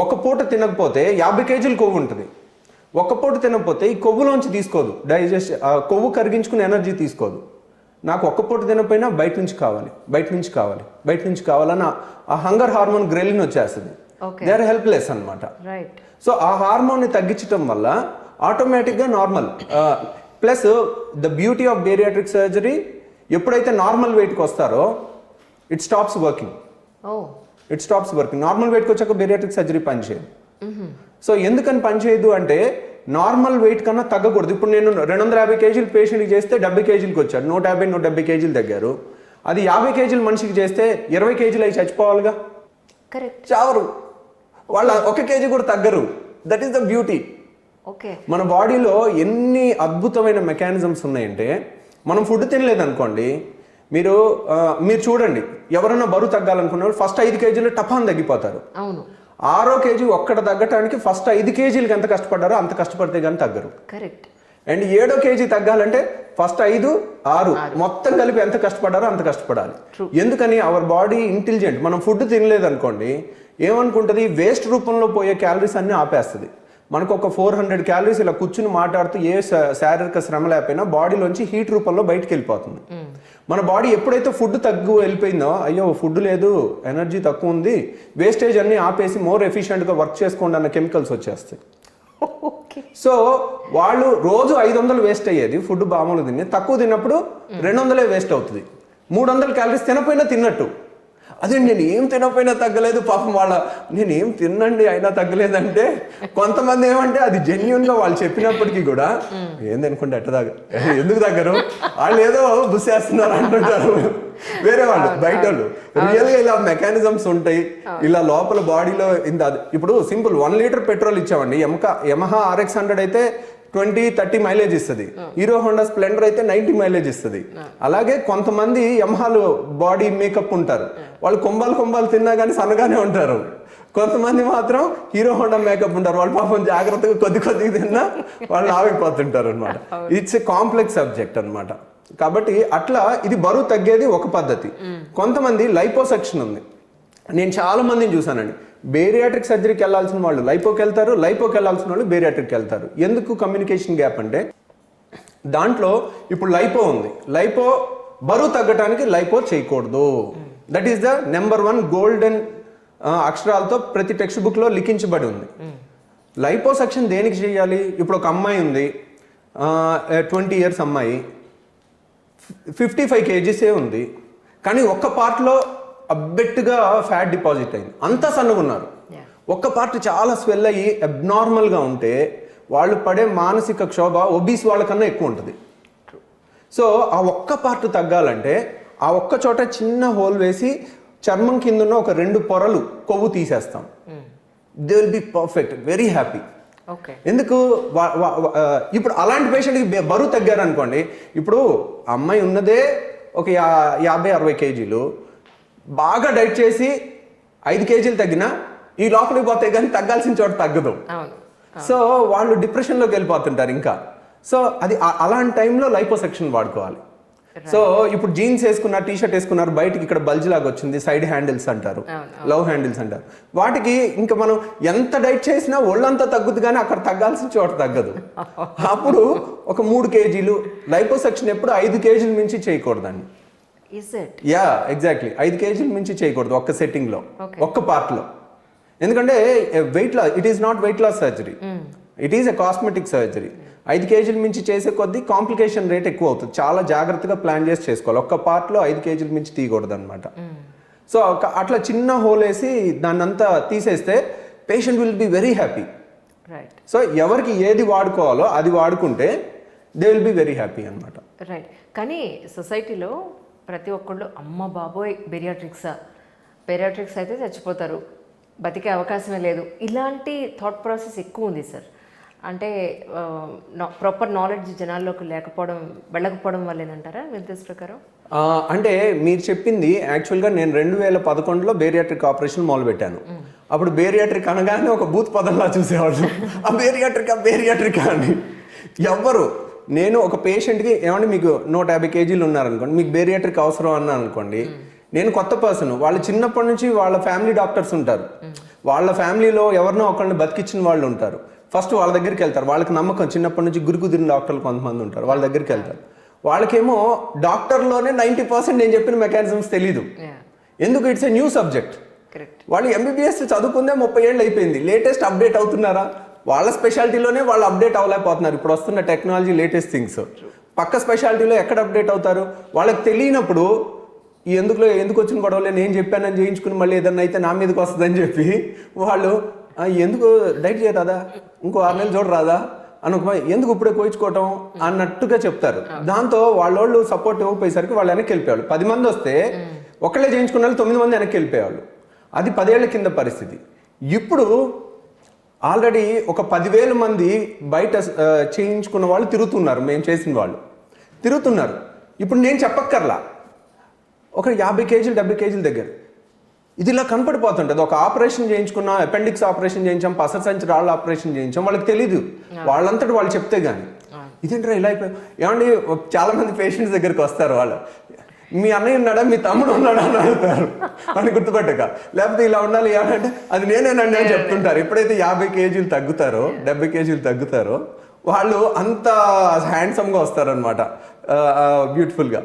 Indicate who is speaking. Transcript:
Speaker 1: ఒక పూట తినకపోతే యాభై కేజీలు కొవ్వు ఉంటుంది. ఒక పూట తినకపోతే ఈ కొవ్వులోంచి తీసుకోదు. డైజెస్ట్ కొవ్వు కరిగించుకుని ఎనర్జీ తీసుకోదు. నాకు ఒక్క పూట తినకపోయినా బయట నుంచి కావాలి. బయట నుంచి కావాలి. బయట నుంచి కావాలని ఆ- హంగర్ హార్మోన్ గ్రెలిన్ వచ్చేస్తుంది. దే ఆర్ హెల్ప్లెస్ అనమాట సో ఆ హార్మోన్ని తగ్గించడం వల్ల ఆటోమేటిక్గా normal plus the beauty of bariatric surgery ఎప్పుడైతే నార్మల్ వెయిట్కి వస్తారో it stops working. It stops working normal వెయిట్కి వచ్చాక బేరియాట్రిక్ సర్జరీ పనిచేయదు. సో ఎందుకని పనిచేయదు అంటే నార్మల్ వెయిట్ కన్నా తగ్గకూడదు. ఇప్పుడు నేను రెండు వందల యాభై కేజీలు పేషెంట్కి చేస్తే డెబ్బై కేజీలకి వచ్చాడు నూట యాభై నూట డెబ్బై కేజీలు తగ్గారు. అది యాభై కేజీలు మనిషికి చేస్తే ఇరవై కేజీలు అయి చచ్చిపోవాలిగా?
Speaker 2: కరెక్ట్
Speaker 1: చావరు. వాళ్ళ ఒక కేజీ కూడా తగ్గరు. That is the beauty
Speaker 2: okay
Speaker 1: మన బాడీలో ఎన్ని అద్భుతమైన మెకానిజమ్స్ ఉన్నాయంటే మనం ఫుడ్ తినలేదు అనుకోండి మీరు మీరు చూడండి. ఎవరైనా బరువు తగ్గాలనుకున్న వాళ్ళు ఫస్ట్ ఐదు కేజీలు టపాన్ తగ్గిపోతారు.
Speaker 2: అవును.
Speaker 1: ఆరో కేజీ ఒక్కడ తగ్గటానికి ఫస్ట్ ఐదు కేజీలకి ఎంత కష్టపడ్డారో అంత కష్టపడితే కానీ తగ్గరు.
Speaker 2: కరెక్ట్.
Speaker 1: అండ్ ఏడో కేజీ తగ్గాలంటే ఫస్ట్ ఐదు ఆరు మొత్తం కలిపి ఎంత కష్టపడారో అంత కష్టపడాలి. ఎందుకని అవర్ బాడీ ఇంటెలిజెంట్ మనం ఫుడ్ తినలేదు అనుకోండి ఏమనుకుంటుంది? వేస్ట్ రూపంలో పోయే క్యాలరీస్ అన్ని ఆపేస్తుంది. మనకు ఒక ఫోర్ హండ్రెడ్ క్యాలరీస్ ఇలా కూర్చుని మాట్లాడుతూ ఏ శారీరక శ్రమ లేకపోయినా బాడీలోంచి హీట్ రూపంలో బయటకు వెళ్ళిపోతుంది మన బాడీ ఎప్పుడైతే ఫుడ్ తగ్గు వెళ్ళిపోయిందో అయ్యో ఫుడ్ లేదు ఎనర్జీ తక్కువ ఉంది వేస్టేజ్ అన్ని ఆపేసి మోర్ ఎఫిషియెంట్గా వర్క్ చేసుకోండి అన్న కెమికల్స్ వచ్చేస్తాయి. సో వాళ్ళు రోజు ఐదు వందలు వేస్ట్ అయ్యేది ఫుడ్ మామూలు తిని తక్కువ తిన్నప్పుడు రెండు వందలే వేస్ట్ అవుతుంది. మూడు వందల క్యాలరీస్ తినపోయినా తిన్నట్టు. అదే నేను ఏం తినపోయినా తగ్గలేదు పాపం వాళ్ళ నేను ఏం తిన్నండి అయినా తగ్గలేదంటే కొంతమంది ఏమంటే అది జెన్యున్గా వాళ్ళు చెప్పినప్పటికీ కూడా ఏంది అనుకుంటే ఎట్ట తగ్గ ఎందుకు తగ్గరు? వాళ్ళు ఏదో బుసేస్తున్నారు అంటుంటారు. వేరే వాళ్ళు బయట వాళ్ళు. రియల్గా ఇలా మెకానిజమ్స్ ఉంటాయి. ఇలా లోపల బాడీలో ఇంత ఇప్పుడు సింపుల్ వన్ లీటర్ పెట్రోల్ ఇచ్చామండి. ఎమకా యమహా ఆర్ఎక్స్ హండ్రెడ్ అయితే ట్వంటీ థర్టీ మైలేజ్ ఇస్తుంది. హీరో హోండా స్ప్లెండర్ అయితే నైన్టీ మైలేజ్ ఇస్తుంది. అలాగే కొంతమంది యమహాలు బాడీ మేకప్ ఉంటారు. వాళ్ళు కొంబాలు కొంబాలు తిన్నా కానీ సన్నగానే ఉంటారు. కొంతమంది మాత్రం హీరో హోండా మేకప్ ఉంటారు. వాళ్ళు పాపం జాగ్రత్తగా కొద్ది కొద్దిగా తిన్నా వాళ్ళు ఆగిపోతుంటారు అనమాట ఇట్స్ ఏ కాంప్లెక్స్ సబ్జెక్ట్ అన్నమాట. కాబట్టి అట్లా ఇది బరువు తగ్గేది ఒక పద్ధతి. కొంతమంది లైపోసెక్షన్ ఉంది. నేను చాలా మందిని చూసానండి బేరియాట్రిక్ సర్జరీకి వెళ్ళాల్సిన వాళ్ళు లైపోకి వెళ్తారు లైపోకి వెళ్ళాల్సిన వాళ్ళు బేరియాట్రిక్కి వెళ్తారు. ఎందుకు కమ్యూనికేషన్ గ్యాప్ అంటే దాంట్లో ఇప్పుడు లైపో ఉంది. లైపో బరువు తగ్గటానికి లైపో చేయకూడదు. That is the number one golden అక్షరాలతో ప్రతి టెక్స్ట్ బుక్లో లిఖించబడి ఉంది. లైపో సెక్షన్ దేనికి చేయాలి? ఇప్పుడు ఒక అమ్మాయి ఉంది. ట్వంటీ ఇయర్స్ అమ్మాయి. ఫిఫ్టీ ఫైవ్ కేజీసే ఉంది. కానీ ఒక్క పార్ట్లో అబ్బెట్టుగా ఫ్యాట్ డిపాజిట్ అయింది. అంతా సన్నగా ఉన్నారు. ఒక్క పార్ట్ చాలా స్వెల్ అయ్యి అబ్నార్మల్గా ఉంటే వాళ్ళు పడే మానసిక క్షోభ ఒబీస్ వాళ్ళకన్నా ఎక్కువ ఉంటుంది. సో ఆ ఒక్క పార్ట్ తగ్గాలంటే ఆ ఒక్క చోట చిన్న హోల్ వేసి చర్మం కింద ఉన్న ఒక రెండు పొరలు కొవ్వు తీసేస్తాం. They will be perfect very happy
Speaker 2: okay
Speaker 1: ఎందుకు? ఇప్పుడు అలాంటి పేషెంట్కి బరువు తగ్గారు అనుకోండి ఇప్పుడు అమ్మాయి ఉన్నదే ఒక యా యాభై అరవై కేజీలు బాగా డైట్ చేసి ఐదు కేజీలు తగ్గినా ఈ లోపలికి పోతే కానీ తగ్గాల్సిన చోట తగ్గదు. సో వాళ్ళు డిప్రెషన్లోకి వెళ్ళిపోతుంటారు ఇంకా. సో అది అలాంటి టైంలో లైపోసెక్షన్ వాడుకోవాలి. సో ఇప్పుడు జీన్స్ వేసుకున్నారు టీ షర్ట్ వేసుకున్నారు బయటికి ఇక్కడ బల్జ్ లాగా వచ్చింది సైడ్ హ్యాండిల్స్ అంటారు లవ్ హ్యాండిల్స్ అంటారు. వాటికి ఇంకా మనం ఎంత డైట్ చేసినా ఒళ్ళంతా తగ్గుద్ది కానీ అక్కడ తగ్గాల్సిన చోట తగ్గదు. అప్పుడు ఒక మూడు కేజీలు లైపోసెక్షన్ ఎప్పుడు ఐదు కేజీల మించి చేయకూడదండి. యా ఎగ్జాక్ట్లీ ఐదు కేజీల మించి చేయకూడదు ఒక్క సెట్టింగ్లో. ఒక్క పార్ట్లో ఎందుకంటే weight loss it is not weight loss surgery it is a cosmetic surgery ఐదు కేజీల మించి చేసే కొద్దీ కాంప్లికేషన్ రేట్ ఎక్కువ అవుతుంది. చాలా జాగ్రత్తగా ప్లాన్ చేసి చేసుకోవాలి. ఒక్క పార్ట్లో ఐదు కేజీల మించి తీయకూడదు అనమాట సో ఒక- అట్లా చిన్న హోల్ వేసి దాన్ని అంతా తీసేస్తే patient will be very happy so ఎవరికి ఏది వాడుకోవాలో అది వాడుకుంటే they will be very happy అనమాట
Speaker 2: రైట్ కానీ సొసైటీలో ప్రతి ఒక్కళ్ళు అమ్మ బాబోయ్ బెరియాట్రిక్సా బెరియాట్రిక్స్ అయితే చచ్చిపోతారు. బతికే అవకాశమే లేదు. ఇలాంటి థాట్ ప్రాసెస్ ఎక్కువ ఉంది సార్. అంటే ప్రాపర్ నాలెడ్జ్ జనాల్లోకి లేకపోవడం వెళ్ళకపోవడం వల్లేనంటారా మీ ఉద్దేశ ప్రకారం
Speaker 1: అంటే మీరు చెప్పింది యాక్చువల్గా నేను రెండు వేల పదకొండులో బేరియాట్రిక్ ఆపరేషన్ మొదలుపెట్టాను. అప్పుడు బేరియాట్రిక్ అనగానే ఒక బూత్ పదంలా చూసేవాళ్ళు. ఆ బేరియాట్రిక్ ఆ బేరియాట్రిక్ అని. ఎవ్వరు నేను ఒక పేషెంట్కి ఏమంటే మీకు నూట యాభై కేజీలు ఉన్నారనుకోండి మీకు బేరియాట్రిక్ అవసరం అన్నా అనుకోండి నేను కొత్త పర్సన్ వాళ్ళు చిన్నప్పటి నుంచి వాళ్ళ ఫ్యామిలీ డాక్టర్స్ ఉంటారు. వాళ్ళ ఫ్యామిలీలో ఎవరినో ఒకరిని బతికిచ్చిన వాళ్ళు ఉంటారు. ఫస్ట్ వాళ్ళ దగ్గరికి వెళ్తారు. వాళ్ళకి నమ్మకం చిన్నప్పటి నుంచి గురి కుదిరిన డాక్టర్లు కొంతమంది ఉంటారు. వాళ్ళ దగ్గరికి వెళ్తారు. వాళ్ళకేమో డాక్టర్లోనే నైంటీ పర్సెంట్ నేను చెప్పిన మెకానిజమ్స్ తెలీదు. ఎందుకు? ఇట్స్ ఎ న్యూ సబ్జెక్ట్ వాళ్ళు ఎంబీబీఎస్ చదువుకుందే ముప్పై ఏళ్ళు అయిపోయింది. లేటెస్ట్ అప్డేట్ అవుతున్నారా? వాళ్ళ స్పెషాలిటీలోనే వాళ్ళు అప్డేట్ అవ్వలేకపోతున్నారు. ఇప్పుడు వస్తున్న టెక్నాలజీ లేటెస్ట్ థింగ్స్ పక్క స్పెషాలిటీలో ఎక్కడ అప్డేట్ అవుతారు? వాళ్ళకి తెలియనప్పుడు ఎందుకులో ఎందుకు వచ్చిన గొడవలే నేను చెప్పానని చేయించుకుని మళ్ళీ ఏదన్నా అయితే నా మీదకి వస్తుందని చెప్పి వాళ్ళు "ఆ, ఎందుకు డైట్ చేయరాదా ఇంకో ఆరు నెలలు చూడరాదా అనుకో ఎందుకు ఇప్పుడే కోయించుకోవటం? అన్నట్టుగా చెప్తారు. దాంతో వాళ్ళోళ్ళు సపోర్ట్ ఇవ్వకపోయేసరికి వాళ్ళు వెనక్కి వెళ్ళిపోయారు పది మంది వస్తే ఒకళ్ళే చేయించుకున్న వాళ్ళు తొమ్మిది మంది వెనక్కి వెళ్ళిపోయేవాళ్ళు. అది పదేళ్ళ కింద పరిస్థితి. ఇప్పుడు ఆల్రెడీ ఒక పదివేల మంది బయట చేయించుకున్న వాళ్ళు తిరుగుతున్నారు మేము చేసిన వాళ్ళు. తిరుగుతున్నారు. ఇప్పుడు నేను చెప్పక్కర్లా. ఒక యాభై కేజీలు డెబ్బై కేజీల దగ్గర. ఇది ఇలా కనపడిపోతుంటుంది. ఒక ఆపరేషన్ చేయించుకున్న అపెండిక్స్ ఆపరేషన్ చేయించాం పసర సంచి రాళ్ళ ఆపరేషన్ చేయించాం వాళ్ళకి తెలీదు. వాళ్ళంతటి వాళ్ళు చెప్తే గానీ. ఇదేంట్రా ఇలా అయిపోయి? ఏమండి చాలా మంది పేషెంట్స్ దగ్గరికి వస్తారు వాళ్ళు. మీ అన్నయ్య ఉన్నాడా? మీ తమ్ముడు ఉన్నాడా? అని అడుగుతారు. అని గుర్తుపెట్టక. లేకపోతే ఇలా ఉండాలి అంటే అది నేనేనండి అని చెప్తుంటారు. ఎప్పుడైతే యాభై కేజీలు తగ్గుతారో డెబ్బై కేజీలు తగ్గుతారో వాళ్ళు అంత హ్యాండ్సమ్గా వస్తారనమాట బ్యూటిఫుల్గా